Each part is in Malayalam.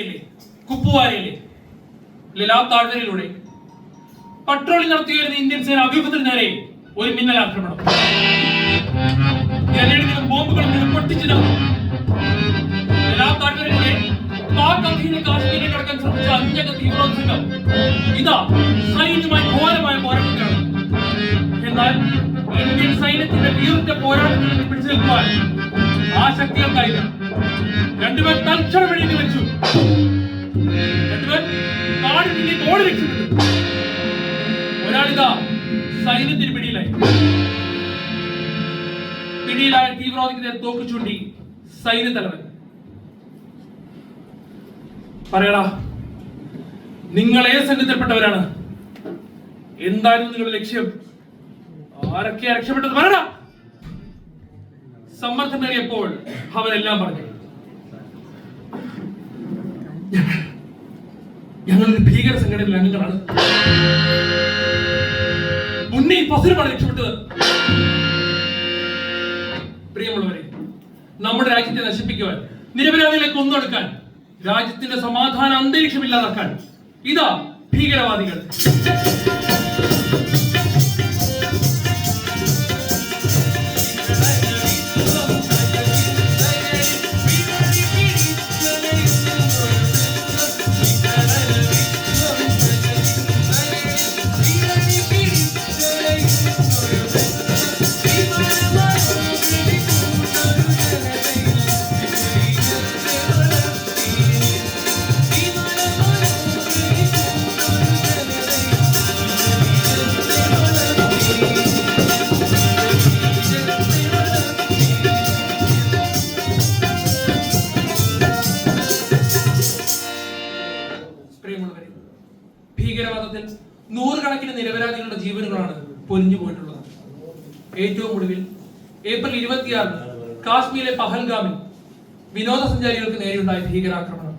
കാശ്മീരിലെ കുപ്പുവാരയിലെ ലലാബ് താഴ്വരയിലൂടെ? പട്രോളിംഗ് നടത്തിയിരുന്ന ഇന്ത്യൻ സേന അഭിമുഖത്തിന് നേരെ ഒരു മിന്നൽ ആക്രമണം ഗ്രനേഡുകളും ബോംബുകളും ഇത്. എന്നാൽ ഇന്ത്യൻ സൈന്യത്തിന്റെ വീറിന്റെ പോരാട്ടത്തിൽ പിടിച്ചു നിൽക്കുവാൻ ആ ശക്തികൾക്കായില്ല രണ്ടുപേർ തൽക്ഷണം വെടിയേറ്റ് വെച്ചു രണ്ടുപേർ കാടിനുള്ളിൽ ഓടി രക്ഷപ്പെട്ടു ഒരാളിതാ സൈന്യത്തിന് പിടിയിലായി. പിടിയിലായ തീവ്രവാദിക്ക് നേരെ തോക്ക് ചൂണ്ടി സൈന്യ തലവൻ പറയടാ നിങ്ങൾ ഏത് സൈന്യത്തിൽപ്പെട്ടവരാണ് എന്തായിരുന്നു നിങ്ങളുടെ ലക്ഷ്യം? ആരൊക്കെയാ രക്ഷപ്പെട്ടത്? പറയടാ. സമ്മർദ്ദമേറിയപ്പോൾ അവരെല്ലാം പറഞ്ഞു ഞങ്ങളൊരു ഭീകര സംഘടനയിലെ അംഗങ്ങളാണ്. ഉണ്ണി പസുരമാണ് രക്ഷപ്പെട്ടത് പ്രിയമുള്ളവരെ നമ്മുടെ രാജ്യത്തെ നശിപ്പിക്കുവാൻ നിരപരാധികളെ കൊന്നൊടുക്കാൻ രാജ്യത്തിന്റെ സമാധാന അന്തരീക്ഷം ഇല്ലാതാക്കാൻ ഇതാ ഭീകരവാദികൾ. ഏറ്റവും ഒടുവിൽ ഏപ്രിൽ ഇരുപത്തിയാറിന് കാശ്മീരിലെ പഹൽഗാമിൽ വിനോദസഞ്ചാരികൾക്ക് നേരെയുണ്ടായ ഭീകരാക്രമണം.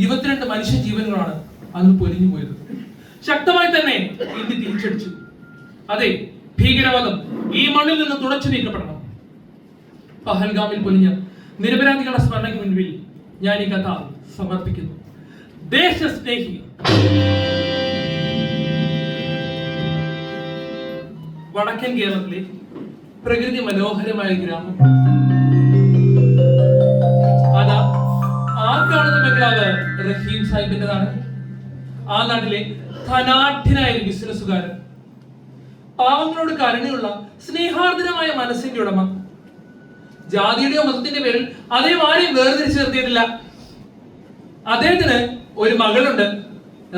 ഇരുപത്തിരണ്ട് മനുഷ്യ ജീവനുകളാണ് അന്ന് പൊലിഞ്ഞു പോയത് ശക്തമായി തന്നെ ഇന്ത്യ തിരിച്ചടിച്ചു. അതെ ഭീകരവാദം ഈ മണ്ണിൽ നിന്ന് തുടച്ചു നീക്കപ്പെടണം. പഹൽഗാമിൽ പൊലിഞ്ഞ നിരപരാധികളുടെ സ്മരണയ്ക്ക് മുൻപിൽ ഞാൻ ഈ കഥ സമർപ്പിക്കുന്നു. ദേശസ്നേഹി. വടക്കൻ കേരളത്തിലെ പ്രകൃതി മനോഹരമായ ഗ്രാമം. അതാ ആ കാണുന്ന ബംഗ്ലാവ് റഹീം സാഹിബിന്റെതാണ് ആ നാട്ടിലെ ധനാഠ്യനായ ഒരു ബിസിനസ്സുകാരൻ. പാവങ്ങളോട് കരുണയുള്ള സ്നേഹാർദ്രമായ മനസ്സിന്റെ ഉടമ. ജാതിയുടെയോ മതത്തിന്റെ പേരിൽ അദ്ദേഹം ആരെയും വേർതിരിച്ചു നിർത്തിയിട്ടില്ല. അദ്ദേഹത്തിന് ഒരു മകളുണ്ട്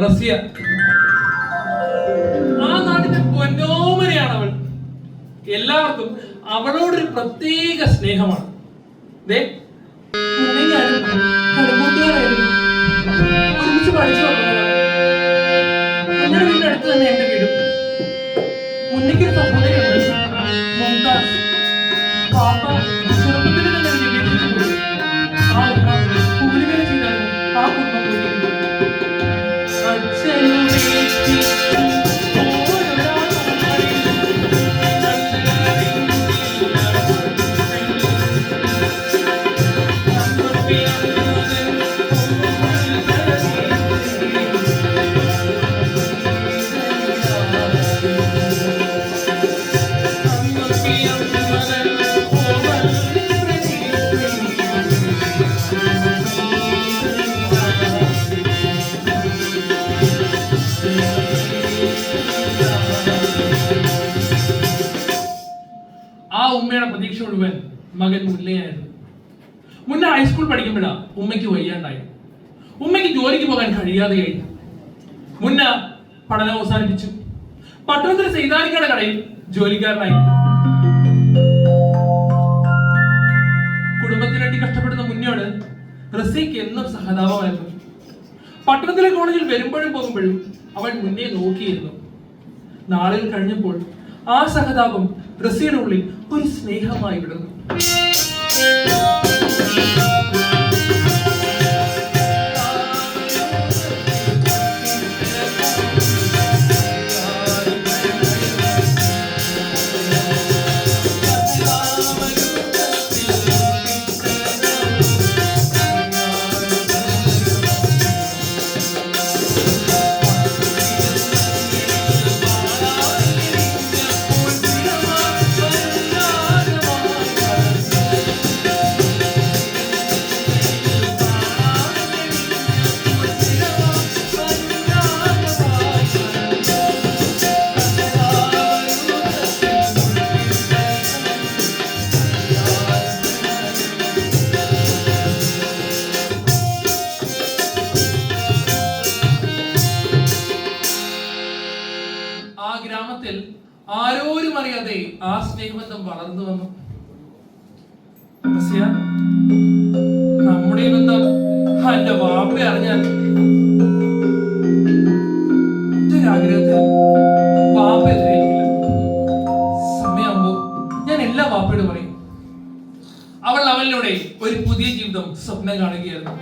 റസിയ. എല്ലാവർക്കും അവളോടൊരു പ്രത്യേക സ്നേഹമാണ്. ഒരുമിച്ച് പഠിച്ചു തന്നെ എന്റെ വീടും ഉണ്ണിക്ക് ഒരു പട്ടണത്തിലെ കടയിൽ ജോലിക്കാരനായി. കുടുംബത്തിന് വേണ്ടി കഷ്ടപ്പെടുന്ന മുന്നോട് റസിക്ക് എന്നും സഹതാപമായിരുന്നു. പട്ടണത്തിലെ കോളേജിൽ വരുമ്പോഴും പോകുമ്പോഴും അവൻ മുന്നേ നോക്കിയിരുന്നു. നാളുകൾ കഴിഞ്ഞപ്പോൾ ആ സഹതാപം റസിയുടെ ഉള്ളിൽ ഒരു സ്നേഹമായി വിടുന്നു അറിയാതെ ആ സ്നേഹബന്ധം വളർന്നു വന്നു. നമ്മുടെ ബന്ധം എന്റെ വാപ്പ അറിഞ്ഞാൽ ഞാൻ എല്ലാ അവൾ അവനിലൂടെ ഒരു പുതിയ ജീവിതം സ്വപ്നം കാണുകയായിരുന്നു.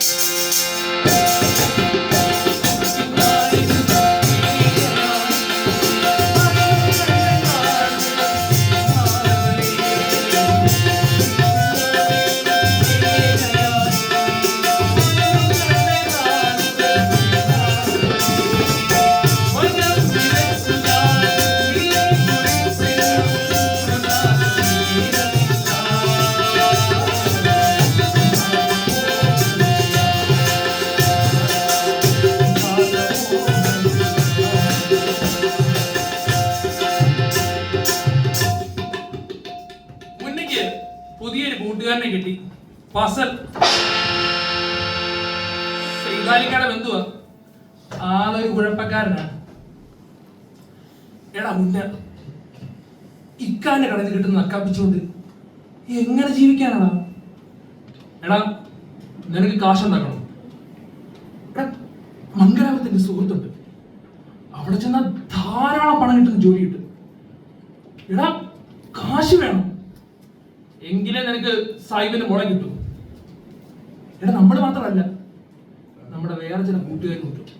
കിട്ടി ഫസൽ എന്തുവാ? ബന്ധുവാ ആളൊരു കുഴപ്പക്കാരനാണ്. എടാ മുന്ന ഇക്കാന്റെ കടയിൽ കിട്ടുന്ന അക്കാപ്പിച്ചുകൊണ്ട് എങ്ങനെ ജീവിക്കാനാടാ? എടാ നിനക്ക് കാശുണ്ടാക്കണം. എടാ മംഗലാപത്തിന്റെ സുഹൃത്തുണ്ട്. അവിടെ ചെന്നാൽ ധാരാളം പണം കിട്ടുന്ന ജോലി കിട്ടും എടാ കാശ് വേണം. എങ്കിലേ നിനക്ക് സാഹിബിന്റെ മുള കിട്ടും. എടാ നമ്മൾ മാത്രമല്ല നമ്മുടെ വേറെ ചില കൂട്ടുകാരും കിട്ടും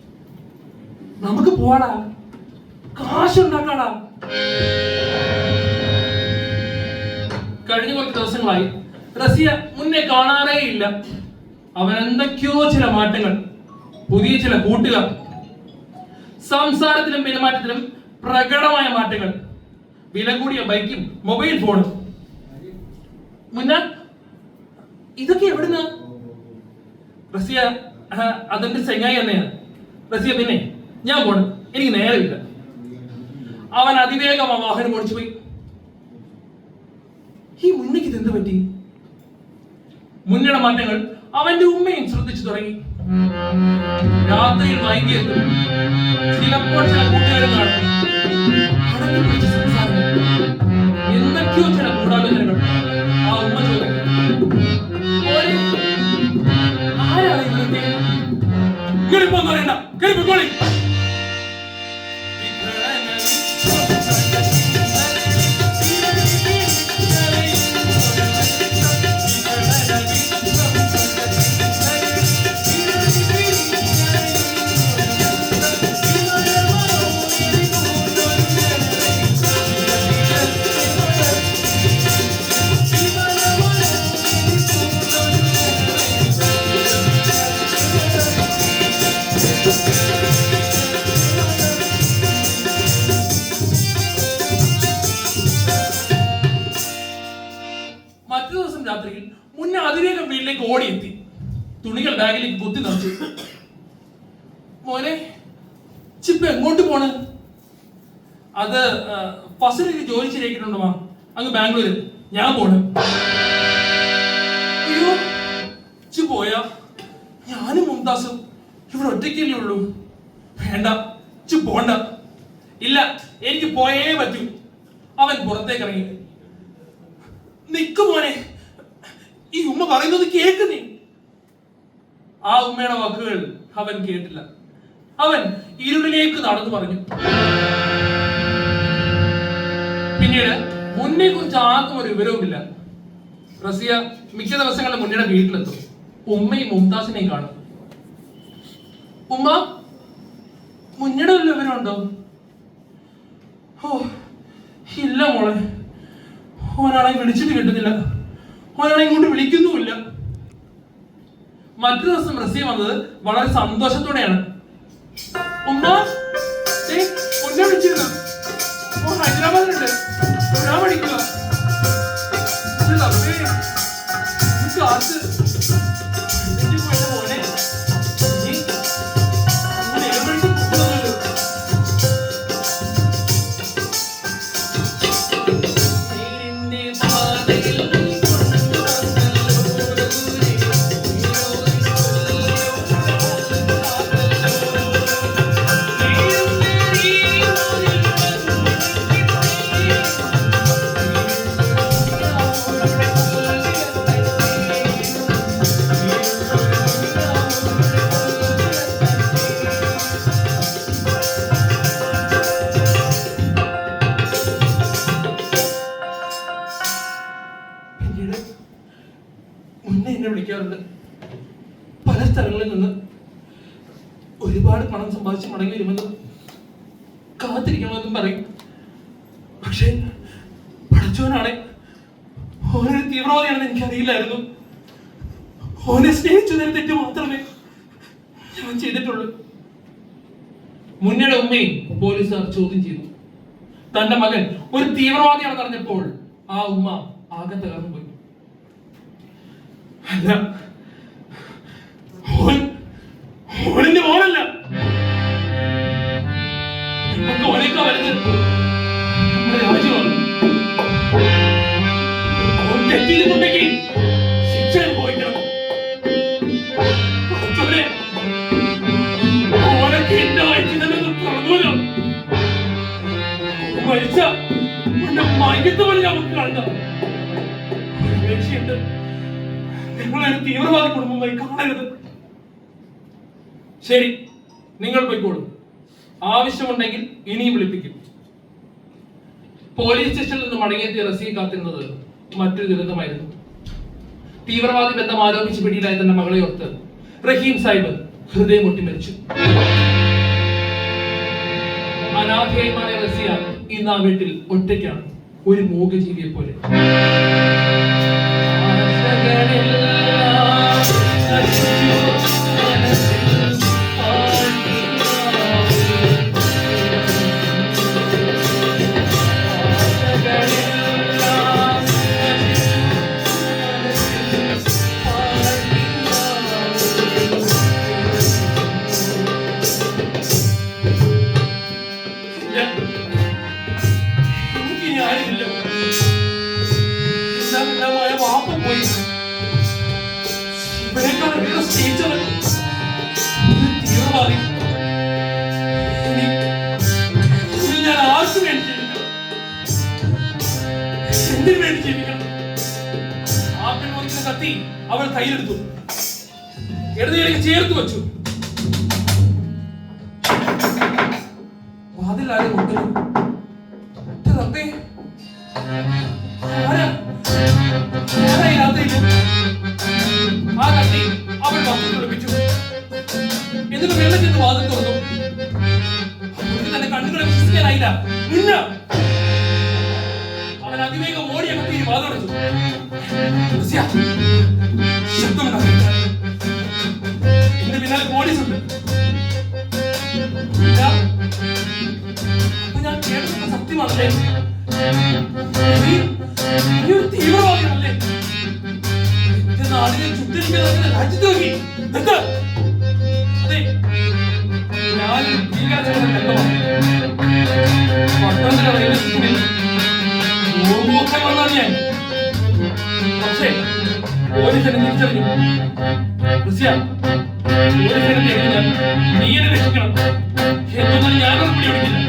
നമുക്ക് പോവാടാ. കാശുണ്ടാക്കാടാ. കഴിഞ്ഞ കുറച്ച് ദിവസങ്ങളായി റസിയ മുന്നേ കാണാനേ ഇല്ല. അവൻ എന്തൊക്കെയോ ചില മാറ്റങ്ങൾ പുതിയ ചില കൂട്ടുകാർ സംസാരത്തിലും പെരുമാറ്റത്തിലും പ്രകടമായ മാറ്റങ്ങൾ വില കൂടിയ ബൈക്കും മൊബൈൽ ഫോണും. മുന്ന ഇതൊക്കെ എവിടുന്ന്? റസിയ അതെന്റെ ചെങ്ങായി തന്നെയാണ് റസിയ പിന്നെ ഞാൻ പോണ്. എനിക്ക് നേരമില്ല. അവൻ അതിവേഗം ആ വാഹനം ഓടിച്ചു പോയി. ഈ മുന്നയ്ക്ക് ഇതെന്ത് പറ്റി? മുന്നയുടെ മാറ്റങ്ങൾ അവന്റെ ഉമ്മയും ശ്രദ്ധിച്ചു തുടങ്ങി. രാത്രിയിൽ വൈകിയത് ചിലപ്പോൾ ചില കൂട്ടുകാരും സംസാരങ്ങൾ. എന്തൊക്കെയോ ചില ഗൂഢാലോചനകൾ. everybody. ചിപ്പ് എങ്ങോട്ട് പോണ്? അത് ഫസലിക്ക് ജോലി ശരിയാക്കിയിട്ടുണ്ടോ അങ്ങ് ബാംഗ്ലൂര്. ഞാൻ പോണ്. അയ്യോ പോയാ? ഞാനും മുംതാസും ഇവിടെ ഒറ്റയ്ക്കല്ലേ ഉള്ളൂ. വേണ്ട ചു പോണ്ട. ഇല്ല എനിക്ക് പോയേ പറ്റൂ. അവൻ പുറത്തേക്ക് ഇറങ്ങി നിക്ക് മോനെ. ഈ ഉമ്മ പറയുന്നത് കേക്ക് നീ. ആ ഉമ്മയുടെ വാക്കുകൾ അവൻ കേട്ടില്ല. അവൻ ഇരുളിലേക്ക് നടന്നു പറഞ്ഞു. പിന്നീട് മുന്നെ കുറിച്ച് ആർക്കും ഒരു വിവരവുമില്ല. റസിയ മിക്ക ദിവസങ്ങളിലും മുന്നയുടെ വീട്ടിലെത്തും. ഉമ്മയും മുംതാസിനെയും കാണും. ഉമ്മ മുന്നയുടെ ഒരു വിവരമുണ്ടോ? ഓ ഇല്ല മോളെ. ഓനാളെ വിളിച്ചിട്ട് കിട്ടുന്നില്ല. ഓനാളെ ഇങ്ങോട്ട് വിളിക്കുന്നുമില്ല. മറ്റു ദിവസം റസിയ വന്നത് വളരെ സന്തോഷത്തോടെയാണ്. ഉമ്മ ദേ, വിളിക്കാറുണ്ട്. പല സ്ഥലങ്ങളിൽ നിന്ന് ഒരുപാട് പണം സമ്പാദിച്ച് മടങ്ങി വരുമെന്നും കാത്തിരിക്കണമെന്നും പറയും. പക്ഷേ പഠിച്ചവനാണെ ഓനൊരു തീവ്രവാദിയാണെന്ന് എനിക്കറിയില്ലായിരുന്നു. ഓനെ സ്നേഹിച്ചതിന് തെറ്റ് മാത്രമേ ഞാൻ ചെയ്തിട്ടുള്ളൂ. മുന്നയുടെ ഉമ്മയും പോലീസുകാർ ചോദ്യം ചെയ്തു. തന്റെ മകൻ ഒരു തീവ്രവാദിയാണെന്ന് അറിഞ്ഞപ്പോൾ ആ ഉമ്മ ആകെ തകർന്നു പോയി അല്ല നിങ്ങളൊരു തീവ്രവാദി കുടുംബമായി കാണരുത്. ശരി നിങ്ങൾ പോയിക്കോളൂ. ആവശ്യമുണ്ടെങ്കിൽ ഇനിയും വിളിപ്പിക്കും. പോലീസ് സ്റ്റേഷനിൽ നിന്ന് മടങ്ങിയെത്തിയ റസിയെ കാത്തിരുന്നത് മറ്റൊരു ദുരന്തമായിരുന്നു. തീവ്രവാദി ബന്ധം ആരോപിച്ച് പിടിയിലായ തന്റെ മകളെ ഓർത്ത് റഹീം സാഹിബ് ഹൃദയം മുട്ടി മരിച്ചു. അനാഥേയമായ റസിയ ഇന്ന് ആ വീട്ടിൽ ഒറ്റയ്ക്കാണ്. ഒരു മൂകജീവിയെ പോലെ I കത്തി അവൾ കയ്യിലെടുത്തു. ഇടതിലേക്ക് ചേർത്ത് വെച്ചു. കത്തി അവൻ അതിവേഗം ഓടിയ അകത്തി വാതടച്ചു പോലീസ് എന്നെ തിരിച്ചറിഞ്ഞു റുസിയ പോലീസ് എന്നെ തിരിഞ്ഞാൽ നീ എന്നെ രക്ഷിക്കണം. എന്നാൽ ഞാനൊന്നും പിടിപിടിക്കില്ല.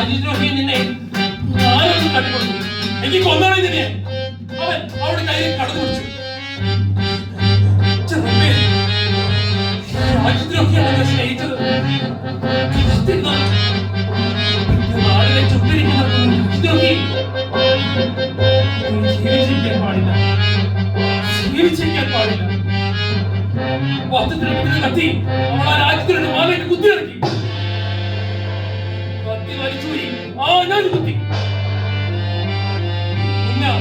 അതിദ്രോഹി നിന്നെ ഞാനൊന്നും തട്ടിക്കൊടുത്തു എനിക്ക് കൊന്നാണ് നിന്നെ. അവൻ അവളുടെ കയ്യിൽ കടന്നു പിടിച്ചു. രാജ്യദ്രോഹിയാണ് എന്നെ സ്നേഹിച്ചത്. നാടിനെ ചുട്ടിരിക്കുന്ന രാജ്യദ്രോഹി ജീവിച്ചിരിക്കാൻ പാടില്ല. വസ്തുത്തിനെടുക്കുന്ന കത്തി. മാലേക്ക് കുത്തിയിറക്കി. കത്തി വലിച്ചൂരി ആ ഞാൻ കുത്തി. പിന്നെ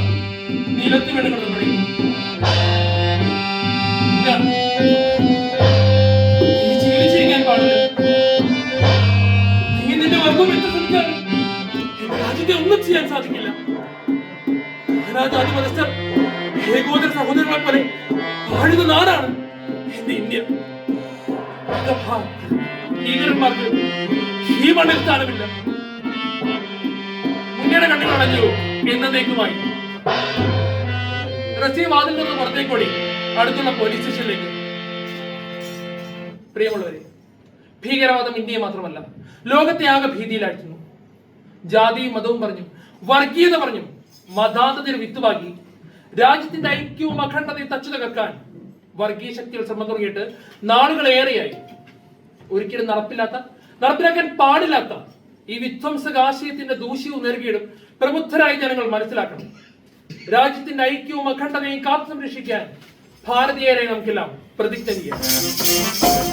നിലത്ത് കിടന്നു നീ ജീവിച്ചിരിക്കാൻ നീ നിന്റെ വർഗം എത്ര ശ്രമിച്ചാലും രാജ്യത്തെ ഒന്നും ചെയ്യാൻ സാധിക്കില്ല. മതസ്ഥർ ഏകോദര സഹോദരങ്ങളെ പോലെ വാഴുന്ന നാടാണ്. എന്റെ ഇന്ത്യ. ഭീകരന്മാർക്ക് ഈ മണ്ണിൽ സ്ഥാനമില്ല മുന്നേടെ കണ്ണുകൾ അടഞ്ഞു എന്നേക്കുമായി. റഷ്യ വാതിൽ നിന്ന് അടുത്തുള്ള പോലീസ് സ്റ്റേഷനിലേക്ക് പ്രിയമുള്ളവരെ ഭീകരവാദം ഇന്ത്യയെ മാത്രമല്ല ലോകത്തെ ആകെ ഭീതിയിലാഴ്ത്തുന്നു. ജാതിയും മതവും പറഞ്ഞു വർഗീയത പറഞ്ഞു മതാന്തതിന് വിത്തുവാക്കി രാജ്യത്തിന്റെ ഐക്യവും അഖണ്ഡതയും തച്ചു തകർക്കാൻ വർഗീയ ശക്തികൾ ശ്രമം തുടങ്ങിയിട്ട് നാളുകളേറെയായി ഒരിക്കലും നടപ്പില്ലാത്ത നടപ്പിലാക്കാൻ പാടില്ലാത്ത ഈ വിധ്വംസക ആശയത്തിന്റെ ദൂഷ്യവും നെറുകീടും പ്രബുദ്ധരായ ജനങ്ങൾ മനസ്സിലാക്കണം. രാജ്യത്തിന്റെ ഐക്യവും അഖണ്ഡതയും കാത്തു സംരക്ഷിക്കാൻ ഭാരതീയരെ നമുക്കെല്ലാം പ്രതിജ്ഞ ചെയ്യാം.